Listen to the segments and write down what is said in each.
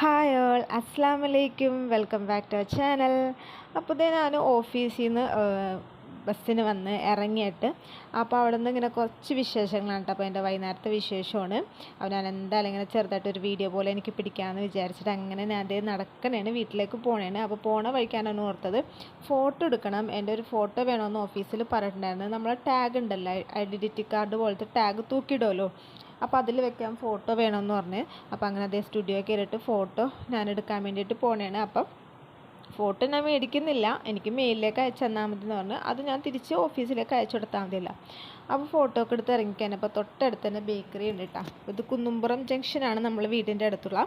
Hi all അസ്സാം വലൈക്കും welcome back to our channel. അപ്പോൾ ഇതേ ഞാൻ ഓഫീസിൽ നിന്ന് ബസ്സിന് വന്ന് ഇറങ്ങിയിട്ട് അപ്പോൾ അവിടെ നിന്ന് ഇങ്ങനെ കുറച്ച് വിശേഷങ്ങളാണ് കേട്ടോ അപ്പോൾ എന്റെ വൈകുന്നേരത്തെ വിശേഷമാണ്. അപ്പോൾ ഞാൻ എന്തായാലും ഇങ്ങനെ ചെറുതായിട്ട് ഒരു വീഡിയോ പോലെ എനിക്ക് പിടിക്കാമെന്ന് വിചാരിച്ചിട്ട് അങ്ങനെ ഞാൻ അതേ നടക്കണേണ് വീട്ടിലേക്ക് പോണേണ്. അപ്പോൾ പോണ വഴിക്കാനാണ് ഓർത്തത്. ഫോട്ടോ എടുക്കണം. എന്റെ ഒരു ഫോട്ടോ വേണമെന്ന് ഓഫീസിൽ പറഞ്ഞിട്ടുണ്ടായിരുന്നു. നമ്മളെ ടാഗ് ഉണ്ടല്ലോ ഐഡന്റിറ്റി കാർഡ് പോലത്തെ ടാഗ് തൂക്കിയിടുമല്ലോ അപ്പോൾ അതിൽ വെക്കാൻ ഫോട്ടോ വേണമെന്ന് പറഞ്ഞ്. അപ്പോൾ അങ്ങനെ അതേ സ്റ്റുഡിയോ കയറിയിട്ട് ഫോട്ടോ ഞാൻ എടുക്കാൻ വേണ്ടിയിട്ട് പോണേണ്. അപ്പം ഫോട്ടോ ഞാൻ മേടിക്കുന്നില്ല. എനിക്ക് മെയിലിലേക്ക് അയച്ചു തന്നാൽ മതി എന്ന് പറഞ്ഞ്. അത് ഞാൻ തിരിച്ച് ഓഫീസിലേക്ക് അയച്ചു കൊടുത്താൽ മതിയല്ല. അപ്പോൾ ഫോട്ടോ ഒക്കെ എടുത്ത് ഇറങ്ങിക്കാൻ അപ്പോൾ തൊട്ടടുത്ത് തന്നെ ബേക്കറി ഉണ്ട് കേട്ടോ ഇത് കുന്നുംപുറം ജംഗ്ഷനാണ് നമ്മൾ വീടിന്റെ അടുത്തുള്ള.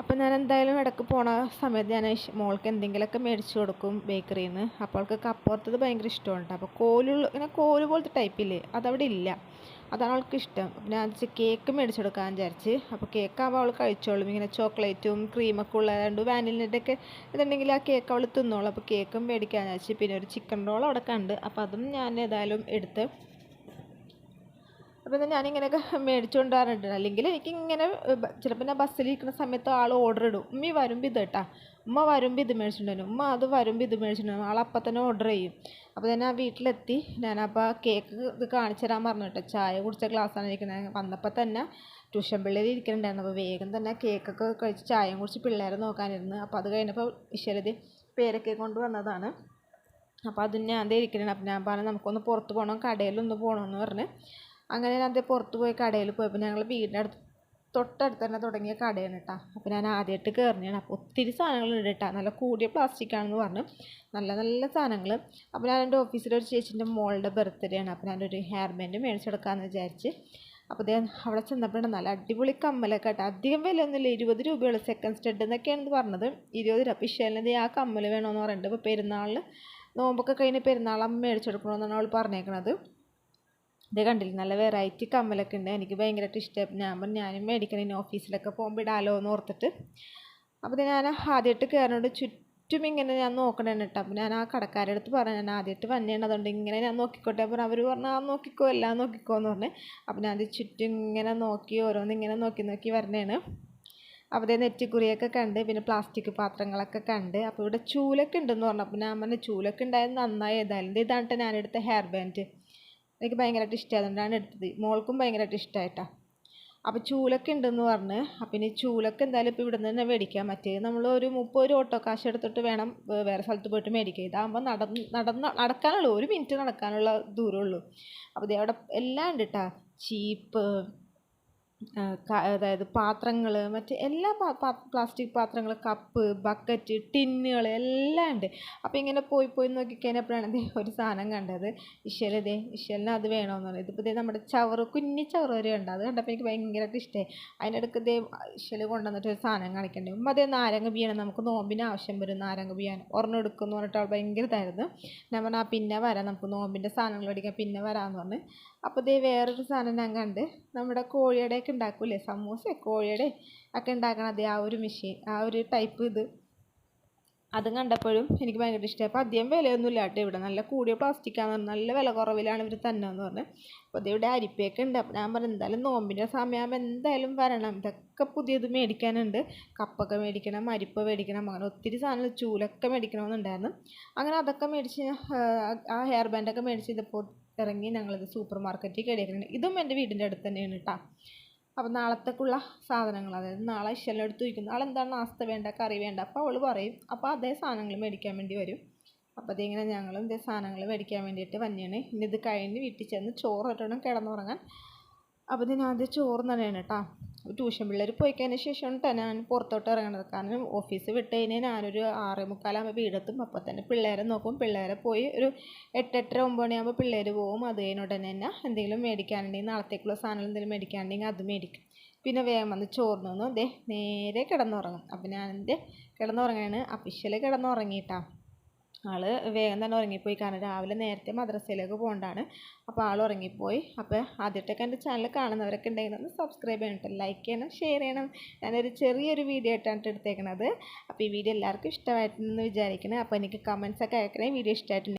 അപ്പോൾ ഞാൻ എന്തായാലും ഇടയ്ക്ക് പോണ സമയത്ത് ഞാൻ മോൾക്ക് എന്തെങ്കിലുമൊക്കെ മേടിച്ചു കൊടുക്കും ബേക്കറിയിൽ നിന്ന് അപ്പോൾ അവൾക്ക് കപ്പുറത്തത് ഭയങ്കര ഇഷ്ടമുണ്ട്. അപ്പോൾ കോലുള്ള ഇങ്ങനെ കോൽ പോലത്തെ ടൈപ്പില്ലേ അതവിടെ ഇല്ല. അതാണ് അവൾക്ക് ഇഷ്ടം. ഞാൻ വെച്ചാൽ കേക്ക് മേടിച്ചു കൊടുക്കാൻ വിചാരിച്ച്. അപ്പോൾ കേക്ക് ആകുമ്പോൾ അവൾ കഴിച്ചോളും. ഇങ്ങനെ ചോക്ലേറ്റും ക്രീമൊക്കെ ഉള്ളതുകൊണ്ട് വാനിലിന്റെ ഒക്കെ ഇതുണ്ടെങ്കിൽ ആ കേക്ക് അവൾ തിന്നോളും. അപ്പോൾ കേക്കും മേടിക്കാൻ വിചാരിച്ച്. പിന്നെ ഒരു ചിക്കൻ റോൾ അവിടെ കണ്ട്. അപ്പോൾ അതും ഞാൻ ഏതായാലും എടുത്ത് അപ്പോൾ തന്നെ ഞാനിങ്ങനെയൊക്കെ മേടിച്ചുകൊണ്ട് അല്ലെങ്കിൽ എനിക്കിങ്ങനെ ചിലപ്പോൾ ഞാൻ ബസ്സിലിരിക്കുന്ന സമയത്ത് ആൾ ഓർഡർ ഇടും. ഉമ്മി വരുമ്പോൾ ഇത് കേട്ടാ ഉമ്മ വരുമ്പോൾ ഇത് മേടിച്ചിട്ടുണ്ടായിരുന്നു. ഉമ്മ അത് വരുമ്പോൾ ഇത് മേടിച്ചിട്ടുണ്ടായിരുന്നു. ആൾ അപ്പം തന്നെ ഓർഡർ ചെയ്യും. അപ്പോൾ തന്നെ ആ വീട്ടിലെത്തി. ഞാനപ്പോൾ കേക്ക് ഇത് കാണിച്ചു തരാൻ പറഞ്ഞു കേട്ടോ ചായ കുടിച്ച ഗ്ലാസ്സാണ് ഇരിക്കുന്നത്. വന്നപ്പോൾ തന്നെ ട്യൂഷൻ പിള്ളേർ ഇരിക്കുന്നുണ്ടായിരുന്നു അപ്പോൾ വേഗം തന്നെ കേക്കൊക്കെ കഴിച്ച് ചായയും കുടിച്ച് പിള്ളേരെ നോക്കാനിരുന്നു. അപ്പോൾ അത് കഴിഞ്ഞപ്പോൾ ഈശ്വരതി പേരൊക്കെ കൊണ്ട് വന്നതാണ് അപ്പോൾ അത് ഞാൻ ഇരിക്കുന്നുണ്ട് അപ്പം ഞാൻ പറഞ്ഞു നമുക്കൊന്ന് പുറത്ത് പോകണം കടയിലൊന്ന് പോകണമെന്ന് പറഞ്ഞ് അങ്ങനെ ഞാൻ ദേ പുറത്ത് പോയി കടയിൽ പോയപ്പോൾ ഞങ്ങൾ വീടിന്റെ അടുത്ത് തൊട്ടടുത്ത് തന്നെ തുടങ്ങിയ കടയാണ് കേട്ടോ അപ്പോൾ ഞാൻ ആദ്യമായിട്ട് കയറുന്നതാണ് അപ്പോൾ ഒത്തിരി സാധനങ്ങളുണ്ട് കേട്ടോ നല്ല കൂടിയ പ്ലാസ്റ്റിക് ആണെന്ന് പറഞ്ഞു. നല്ല നല്ല സാധനങ്ങൾ അപ്പോൾ ഞാൻ എന്റെ ഓഫീസിലെ ഒരു ചേച്ചീന്റെ മോളുടെ ബർത്ത്ഡേ ആണ്. അപ്പോൾ ഞാനൊരു ഹെയർ ബാൻഡ് മേടിച്ചെടുക്കാമെന്ന് വിചാരിച്ച്. അപ്പോൾ ദേ അവിടെ ചെന്നപ്പോഴാണ് നല്ല അടിപൊളി കമ്മലൊക്കെ കേട്ടോ അധികം വിലയൊന്നുമില്ല. ഇരുപത് രൂപയുള്ള. സെക്കൻഡ് സ്റ്റെഡ് എന്നൊക്കെയാണെന്ന് പറഞ്ഞത്. ഇരുപത് രൂപ. അപ്പോൾ ഇഷ്ടമല്ലേ ആ കമ്മൽ വേണമെന്ന് പറയുന്നുണ്ട് അപ്പോൾ പെരുന്നാളിൽ നോമ്പൊക്കെ കഴിഞ്ഞ് പെരുന്നാളമ്മ മേടിച്ചെടുക്കണമെന്നാണ് അവൾ പറഞ്ഞേക്കണത്. ഇത് കണ്ടില്ല? നല്ല വെറൈറ്റി കമ്മലൊക്കെ ഉണ്ട്. എനിക്ക് ഭയങ്കരമായിട്ട് ഇഷ്ടമായി ഞാൻ പറഞ്ഞു ഞാനും മേടിക്കണം ഇനി ഓഫീസിലൊക്കെ പോകുമ്പോൾ ഇടാലോ എന്ന് ഓർത്തിട്ട്. അപ്പോൾ ഞാൻ ആദ്യമായിട്ട് കയറിനോട് ചുറ്റും ഇങ്ങനെ ഞാൻ നോക്കണേ കേട്ടോ അപ്പോൾ ഞാൻ ആ കടക്കാരുടെ അടുത്ത് പറഞ്ഞു ഞാൻ ആദ്യമായിട്ട് വന്നേണ്. അതുകൊണ്ട് ഇങ്ങനെ ഞാൻ നോക്കിക്കോട്ടെ. അപ്പോൾ അവർ പറഞ്ഞു ആ നോക്കിക്കോ എല്ലാം നോക്കിക്കോ എന്ന് പറഞ്ഞു. അപ്പോൾ ഞാൻ അത് ചുറ്റും ഇങ്ങനെ നോക്കി ഓരോന്ന് ഇങ്ങനെ നോക്കി നോക്കി വരണേണ്. അവിടെ നെറ്റിക്കുറിയൊക്കെ കണ്ട് പിന്നെ പ്ലാസ്റ്റിക് പാത്രങ്ങളൊക്കെ കണ്ട് അപ്പോൾ ഇവിടെ ചൂലൊക്കെ ഉണ്ടെന്ന് പറഞ്ഞു. അപ്പോൾ ഞാൻ പറഞ്ഞു ചൂലൊക്കെ ഉണ്ടായത് നന്നായി. ഏതായാലും ഇതാണ് ഞാനെടുത്ത ഹെയർ ബാൻഡ് എനിക്ക് ഭയങ്കരമായിട്ട് ഇഷ്ടമായതുകൊണ്ടാണ് എടുത്തത്. മോൾക്കും ഭയങ്കരമായിട്ട് ഇഷ്ടമായിട്ടാ അപ്പോൾ ചൂലൊക്കെ ഉണ്ടെന്ന് പറഞ്ഞ് അപ്പം ഇനി ചൂലൊക്കെ എന്തായാലും ഇപ്പോൾ ഇവിടെ നിന്ന് തന്നെ മേടിക്കാൻ പറ്റിയത് നമ്മൾ ഒരു മുപ്പത് ഒരു ഓട്ടോ കാശ് എടുത്തിട്ട് വേണം വേറെ സ്ഥലത്ത് പോയിട്ട് മേടിക്കുക ഇതാകുമ്പോൾ നടന്ന് നടന്ന് നടക്കാനുള്ളൂ. ഒരു മിനിറ്റ് നടക്കാനുള്ള ദൂരമുള്ളൂ. അപ്പോൾ അവിടെ എല്ലാം ഉണ്ട് കേട്ടോ ചീപ്പ് അതായത് പാത്രങ്ങൾ മറ്റ് എല്ലാ പ്ലാസ്റ്റിക് പാത്രങ്ങൾ കപ്പ് ബക്കറ്റ് ടിന്നുകൾ എല്ലാം ഉണ്ട്. അപ്പോൾ ഇങ്ങനെ പോയി പോയി നോക്കിക്കഴിഞ്ഞപ്പോഴാണ് ദേ ഒരു സാധനം കണ്ടത്. ഇഷ്യലതേ ദേ അത് വേണമെന്ന് പറഞ്ഞു ഇതിപ്പോൾ ദേ നമ്മുടെ ചവറ് കുഞ്ഞി ചവറ് വരെ ഉണ്ട്. അത് കണ്ടപ്പോൾ എനിക്ക് ഭയങ്കരമായിട്ട് ഇഷ്ടമായി അതിനിടയ്ക്ക് ദേ ഇഷ്യൽ കൊണ്ടുവന്നിട്ട് ഒരു സാധനം കാണിക്കണ്ടേ. ഉമ്മ അതേ നാരങ്ങ ബിയാണ് നമുക്ക് നോമ്പിന് ആവശ്യം വരും നാരങ്ങ ബിയാൻ ഒരെണ്ണം എടുക്കുമെന്ന് പറഞ്ഞിട്ട് അവൾ ഭയങ്കര ഇതായിരുന്നു ഞാൻ പറഞ്ഞാൽ ആ പിന്നെ വരാം നമുക്ക് നോമ്പിന്റെ സാധനങ്ങൾ മേടിക്കാം പിന്നെ വരാമെന്ന് പറഞ്ഞ്. അപ്പോൾ ദേ വേറൊരു സാധനം ഞാൻ കണ്ട്. നമ്മുടെ കോഴിയുടെ ഒക്കെ ഉണ്ടാക്കൂലേ? സമൂസ കോഴിയുടെ ഒക്കെ ഉണ്ടാക്കണത് ആ ഒരു മെഷീൻ ആ ഒരു ടൈപ്പ് ഇത്. അതും കണ്ടപ്പോഴും എനിക്ക് ഭയങ്കര ഇഷ്ടമായി അപ്പോൾ അധികം വിലയൊന്നുമില്ല കേട്ടോ ഇവിടെ. നല്ല കൂടിയ പ്ലാസ്റ്റിക്കാന്ന് പറഞ്ഞു നല്ല വില കുറവിലാണ് ഇവർ തന്നെ എന്ന് പറഞ്ഞത് അപ്പോൾ അതേ ഇവിടെ അരിപ്പയൊക്കെ ഉണ്ട്. അപ്പോൾ ഞാൻ പറഞ്ഞു എന്തായാലും നോമ്പിന്റെ സമയമാകുമ്പോൾ എന്തായാലും വരണം. ഇതൊക്കെ പുതിയത് മേടിക്കാനുണ്ട്. കപ്പൊക്കെ മേടിക്കണം അരിപ്പ മേടിക്കണം അങ്ങനെ ഒത്തിരി സാധനങ്ങൾ ചൂലൊക്കെ മേടിക്കണമെന്നുണ്ടായിരുന്നു. അങ്ങനെ അതൊക്കെ മേടിച്ച് ആ ഹെയർ ബാൻഡൊക്കെ മേടിച്ച് ഇതിപ്പോൾ ഇറങ്ങി ഞങ്ങളിത് സൂപ്പർ മാർക്കറ്റിൽ കയറിയേക്കുന്നുണ്ട് ഇതും എന്റെ വീടിന്റെ അടുത്ത് തന്നെയാണ് കേട്ടോ. അപ്പോൾ നാളത്തേക്കുള്ള സാധനങ്ങൾ അതായത് നാളെ ഇഷെല്ലാം എടുത്ത് വയ്ക്കും നാളെ എന്താണ് നാസ്ത വേണ്ട കറി വേണ്ട അപ്പോൾ അവൾ പറയും അപ്പോൾ അതേ സാധനങ്ങൾ മേടിക്കാൻ വേണ്ടി വരും. അപ്പോൾ അതിങ്ങനെ ഞങ്ങളും ഇതേ സാധനങ്ങൾ മേടിക്കാൻ വേണ്ടിയിട്ട് വന്നെയാണ് ഇനി ഇത് കഴിഞ്ഞ് വീട്ടിൽ ചെന്ന് ചോറ് ഇട്ടണം കിടന്നുറങ്ങാൻ. അപ്പോൾ ഇതിനാദ്യം ചോറ് തന്നെയാണ് കേട്ടോ ട്യൂഷൻ പിള്ളേർ പോയി കഴിഞ്ഞ ഞാൻ പുറത്തോട്ട് ഇറങ്ങുന്നത് കാരണം ഓഫീസ് വിട്ട് കഴിഞ്ഞാൽ ഞാനൊരു ആറ് മുക്കാലാകുമ്പോൾ വീടെത്തും. അപ്പോൾ തന്നെ പിള്ളേരെ നോക്കും. പിള്ളേരെ പോയി ഒരു എട്ട് എട്ടര ഒമ്പത് മണിയാകുമ്പോൾ പിള്ളേർ പോകും അത് കഴിഞ്ഞ ഉടനെ തന്നെ എന്തെങ്കിലും മേടിക്കാനുണ്ടെങ്കിൽ നാളത്തേക്കുള്ള സാധനം എന്തെങ്കിലും മേടിക്കാനുണ്ടെങ്കിൽ അത് മേടിക്കും. പിന്നെ വേഗം വന്ന് ചോറ് നിന്നു ദേ നേരെ കിടന്നുറങ്ങും. അപ്പോൾ എന്റെ കിടന്നുറങ്ങാണ്. അഫീഷ്യൽ കിടന്നുറങ്ങിയിട്ടാണ് ആൾ വേഗം തന്നെ ഉറങ്ങിപ്പോയി. കാരണം രാവിലെ നേരത്തെ മദ്രസയിലേക്ക് പോകേണ്ടതാണ്. അപ്പോൾ ആൾ ഉറങ്ങിപ്പോയി. അപ്പോൾ ആദ്യമായിട്ടൊക്കെ എന്റെ ചാനൽ കാണുന്നവരൊക്കെ ഉണ്ടെങ്കിൽ ഒന്ന് സബ്സ്ക്രൈബ് ചെയ്യണം ലൈക്ക് ചെയ്യണം ഷെയർ ചെയ്യണം. ഞാനൊരു ചെറിയൊരു വീഡിയോ ആയിട്ടാണ് എടുത്തേക്കണത്. അപ്പോൾ ഈ വീഡിയോ എല്ലാവർക്കും ഇഷ്ടമായിട്ടെന്ന് വിചാരിക്കണം. അപ്പോൾ എനിക്ക് കമൻസ് ഒക്കെ അയക്കണേ വീഡിയോ ഇഷ്ടമായിട്ടുണ്ടെങ്കിൽ